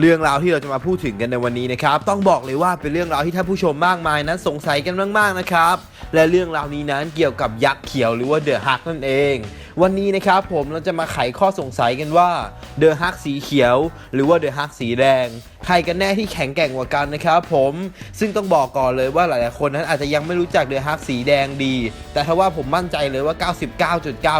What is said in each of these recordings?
เรื่องราวที่เราจะมาพูดถึงกันในวันนี้นะครับ ต้องบอกเลยว่าเป็นเรื่องราวที่ท่านผู้ชมมากมายนั้นสงสัยกันมากๆนะครับ และเรื่องราวนี้นั้นเกี่ยวกับยักษ์เขียวหรือว่าเดอะฮักนั่นเอง วันนี้นะครับผมเราจะมาไขข้อสงสัยกันว่าเดอะฮักสีเขียว หรือว่าเดอะฮักสีแดง ใครกันแน่ที่แข็งแกร่งกว่ากันนะครับผมซึ่งต้องบอกก่อนเลยว่าหลายๆคนนั้นอาจจะยังไม่รู้จักเดอะฮักสีแดงดี แต่ถ้าว่าผมมั่นใจเลยว่า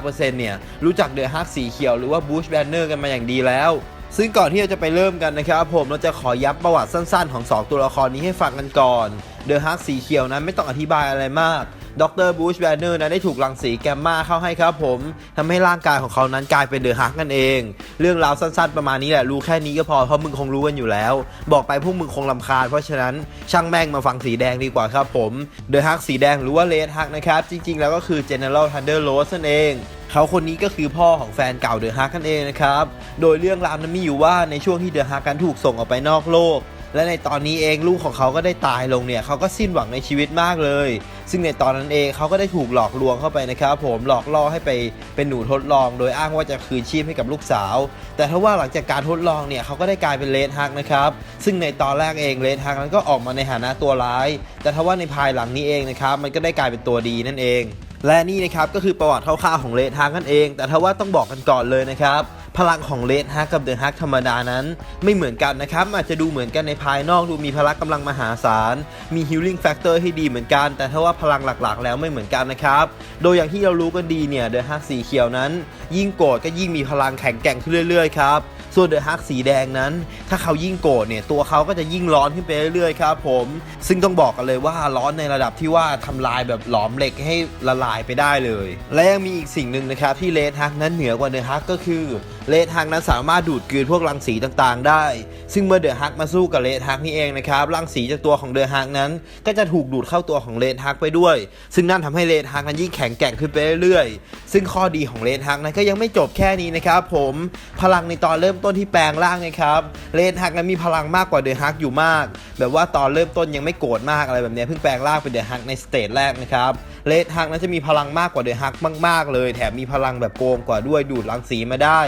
99.9%เนี่ยรู้จักเดอะฮักสีเขียวหรือว่าบูชแบนเนอร์กันมาอย่างดีแล้ว ซึ่งก่อนที่เราจะไปเริ่มกันนะครับผมเราจะขอย้ำประวัติสั้นๆ ของ 2 ตัวละครนี้ให้ฟังกันก่อนเดอะฮักสีเขียวนั้นไม่ต้องอธิบายอะไรมากดรบูชแบนเนอร์นั้นได้ถูกรังสีแกมมาเข้าให้ครับผมทำให้ร่างกายของเขานั้นกลายเป็นเดอะฮักนั่นเอง เรื่องราวสั้นๆประมาณนี้แหละ รู้แค่นี้ก็พอ เพราะมึงคงรู้กันอยู่แล้ว บอกไปพวกมึงคงลำคาญ เพราะฉะนั้นช่างแม่งมาฟังสีแดงดีกว่าครับผม เดอะฮักสีแดงหรือว่าเลดฮักนะครับ จริงๆ แล้วก็คือ General Thunder Rose นั่นเอง เขาคนนี้ก็คือพ่อของแฟนเก่าเดอะฮักกันเองนะครับ โดยเรื่องราวนั้นมีอยู่ว่าในช่วงที่เดอะฮักกันถูกส่งออกไปนอกโลก และในตอนนี้เองลูกของเขาก็ได้ตายลงเนี่ยเขาก็สิ้นหวังในชีวิตมากเลย ซึ่งในตอนนั้นเองเขาก็ได้ถูกหลอกลวงเข้าไปนะครับผมหลอกล่อให้ไปเป็นหนูทดลอง โดยอ้างว่าจะคืนชีพให้กับลูกสาว แต่ถ้าว่าหลังจากการทดลองเนี่ยเขาก็ได้กลายเป็นเลดฮักนะครับซึ่งในตอนแรกเองเลดฮักนั้นก็ออกมาในฐานะตัวร้าย แต่ถ้าว่าในภายหลังนี้เองนะครับมันก็ได้กลายเป็นตัวดีนั่นเอง และนี่นะครับก็คือประวัติคร่าวๆของเลทางกนั่นเอง แต่ถ้าว่าต้องบอกกันก่อนเลยนะครับ พลังของเลดฮักกับเดอะฮักธรรมดานั้น ไม่เหมือนกันนะครับ อาจจะดูเหมือนกันในภายนอกดูมีพละกำลังมหาศาล มีฮิลลิ่งแฟกเตอร์ให้ดีเหมือนกัน แต่ถ้าว่าพลังหลักๆ แล้วไม่เหมือนกันนะครับ โดยอย่างที่เรารู้กันดีเนี่ยเดอะฮักสีเขียวนั้น ยิ่งโกรธก็ยิ่งมีพลังแข็งแกร่งขึ้นเรื่อยๆครับส่วนเดอะฮักสีแดงนั้น ถ้าเขายิ่งโกรธเนี่ยตัวเขาก็จะยิ่งร้อนขึ้นไปเรื่อยๆครับผม ซึ่งต้องบอกกันเลยว่าร้อนในระดับที่ว่าทำลายแบบหลอมเหล็กให้ละลายไปได้เลย และยังมีอีกสิ่งหนึ่งนะครับที่เลดฮักนั้นเหนือกว่าเดอะฮักก็คือเลดฮักนั้นสามารถดูดกลืนพวกรังสีต่างๆ ได้ ซึ่งเมื่อเดอะฮักมาสู้กับเลดฮักนี่เองนะครับรังสีจากตัวของเดอะฮักนั้น ก็จะถูกดูดเข้าตัวของเลดฮักไปด้วย ซึ่งนั่นทำให้เลดฮักนั้นยิ่งแข็งแกร่งขึ้นไปเรื่อยๆ ซึ่งข้อดีของเลดฮักนั้นก็ยังไม่จบแค่นี้นะครับผมพลังในตอนเริ่มต้นที่แปลงร่างนะครับเลดฮักนั้นมีพลังมากกว่าเดอะฮักอยู่มาก แบบว่าตอนเริ่มต้นยังไม่โกรธมากอะไรแบบนี้เพิ่งแปลงร่างเป็นเดอะฮักในสเตจแรกนะครับ เลดฮักนั้นจะมีพลังมากกว่าเดอะฮักมาก ๆ เลย แถมมีพลังแบบโกงกว่าด้วยดูดรังสีมาได้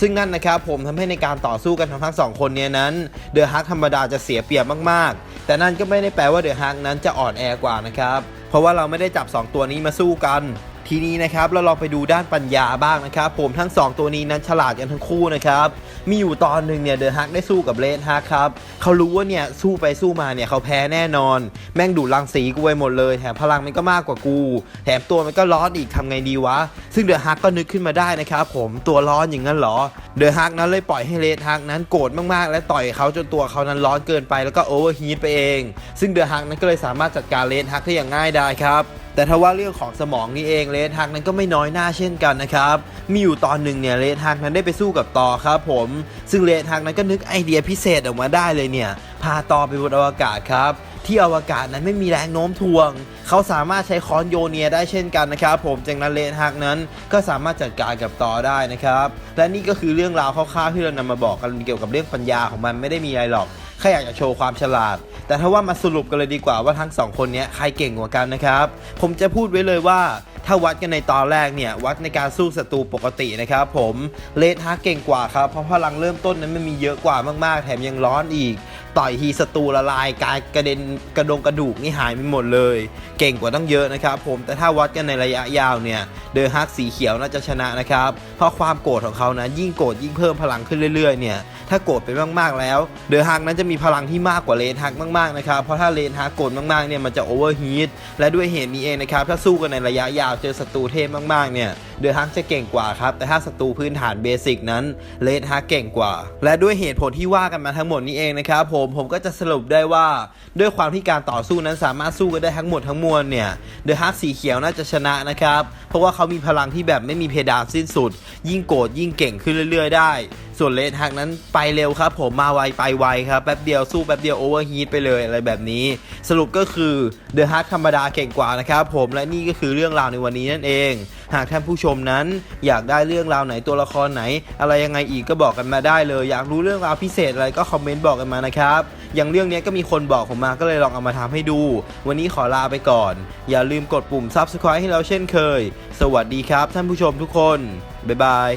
ซึ่งนั่นนะครับผมทำให้ในการต่อสู้กันของทั้งสองคนเนี้ยนั้นเดอะฮักธรรมดาจะเสียเปรียบมากๆ แต่นั่นก็ไม่ได้แปลว่าเดอะฮักนั้นจะอ่อนแอกว่านะครับเพราะว่าเราไม่ได้จับ 2 ตัวนี้มาสู้กัน ทีนี้นะครับเราลองไปดูด้านปัญญาบ้างนะครับ ผมทั้ง 2 ตัวนี้นั้นฉลาดกันทั้งคู่นะครับมีอยู่ตอนหนึ่งเนี่ยเดอะฮักได้สู้กับเลดฮักครับเขารู้ว่าเนี่ยสู้ไปสู้มาเนี่ยเขาแพ้แน่นอน แม่งดูดรังสีกูไปหมดเลย แถมพลังมันก็มากกว่ากู แถมตัวมันก็ร้อนอีกทำไงดีวะ ซึ่งเดอะฮักก็นึกขึ้นมาได้นะครับผมตัวร้อนอย่างนั้นเหรอเดอะฮักนั้นเลยปล่อยให้เลดฮักนั้นโกรธมากๆ และต่อยเขาจนตัวเขานั้นร้อนเกินไปแล้วก็โอเวอร์ฮีทไปเอง ซึ่งเดอะฮักนั้นก็เลยสามารถจัดการเลดฮักได้อย่างง่ายดายครับ แต่ถ้าว่าเรื่องของสมองนี่เองเลดฮักนั้นก็ไม่น้อยหน้าเช่นกันนะครับ มีอยู่ตอนหนึ่งเนี่ยเลดฮักนั้นได้ไปสู้กับต่อครับผม ซึ่งเลดฮักนั้นก็นึกไอเดียพิเศษออกมาได้เลยเนี่ย พาต่อไปบนอวกาศครับ ที่อวกาศนั้นไม่มีแรงโน้มถ่วง เขาสามารถใช้ค้อนโยเนียได้เช่นกันนะครับผมจากนั้นเลดฮักนั้นก็สามารถจัดการกับต่อได้นะครับ และนี่ก็คือเรื่องราวคร่าวๆที่เรานำมาบอกกันเกี่ยวกับเรื่องปัญญาของมันไม่ได้มีอะไรหรอก ค่อยากจะโชว์ความฉลาด แต่ถ้าว่ามาสรุปกันเลยดีกว่าว่าทั้งสองคนนี้ใครเก่งกว่ากันนะครับ ผมจะพูดไว้เลยว่าถ้าวัดกันในตอนแรกเนี่ย วัดในการสู้ศัตรูปกตินะครับผมเลดฮาร์เก่งกว่าครับ เพราะพลังเริ่มต้นนั้นมันมีเยอะกว่ามากๆ แถมยังร้อนอีก ต่อยทีศัตรูละลายกายกระเด็นกระดงกระดูกนี่หายไปหมดเลย เก่งกว่าตั้งเยอะนะครับผมแต่ถ้าวัดกันในระยะยาวเนี่ยเดอะฮักสีเขียวน่าจะชนะนะครับ เพราะความโกรธของเขานะยิ่งโกรธยิ่งเพิ่มพลังขึ้นเรื่อยๆเนี่ยถ้าโกรธไปมากๆแล้ว เดอะฮักนั้นจะมีพลังที่มากกว่าเลนฮักมากๆนะครับเพราะถ้าเลนฮักโกรธมากๆเนี่ยมันจะโอเวอร์ฮีทและด้วยเหตุนี้เองนะครับถ้าสู้กันในระยะยาวเจอศัตรูเทพมากๆเนี่ยเดอะฮักจะเก่งกว่าครับ แต่ถ้าศัตรูพื้นฐานเบสิกนั้นเลดฮักเก่งกว่า และด้วยเหตุผลที่ว่ากันมาทั้งหมดนี้เองนะครับผมผมก็จะสรุปได้ว่า ด้วยความที่การต่อสู้นั้นสามารถสู้กันได้ทั้งหมดทั้งมวลเนี่ยเดอะฮักสีเขียวน่าจะชนะนะครับเพราะว่าเขามีพลังที่แบบไม่มีเพดานสิ้นสุด ยิ่งโกรธยิ่งเก่งขึ้นเรื่อย ๆ ได้ส่วนเลดฮักนั้นไปเร็วครับ ผมมาไวไปไวครับแป๊บเดียวสู้แป๊บเดียวโอเวอร์ฮีทไปเลยอะไรแบบนี้ สรุปก็คือเดอะฮักธรรมดาเก่งกว่านะครับผมและนี่ก็คือเรื่องราวในวันนี้นั่นเอง หากท่านผู้ชมนั้นอยากได้เรื่องราวไหนตัวละครไหน อะไรยังไงอีกก็บอกกันมาได้เลย อยากรู้เรื่องราวพิเศษอะไรก็คอมเมนต์บอกกันมานะครับอย่างเรื่องนี้ก็มีคนบอกผมมาก็เลยลองเอามาทำให้ดู วันนี้ขอลาไปก่อน อย่าลืมกดปุ่ม subscribe ให้เราเช่นเคย สวัสดีครับท่านผู้ชมทุกคนบ๊ายบาย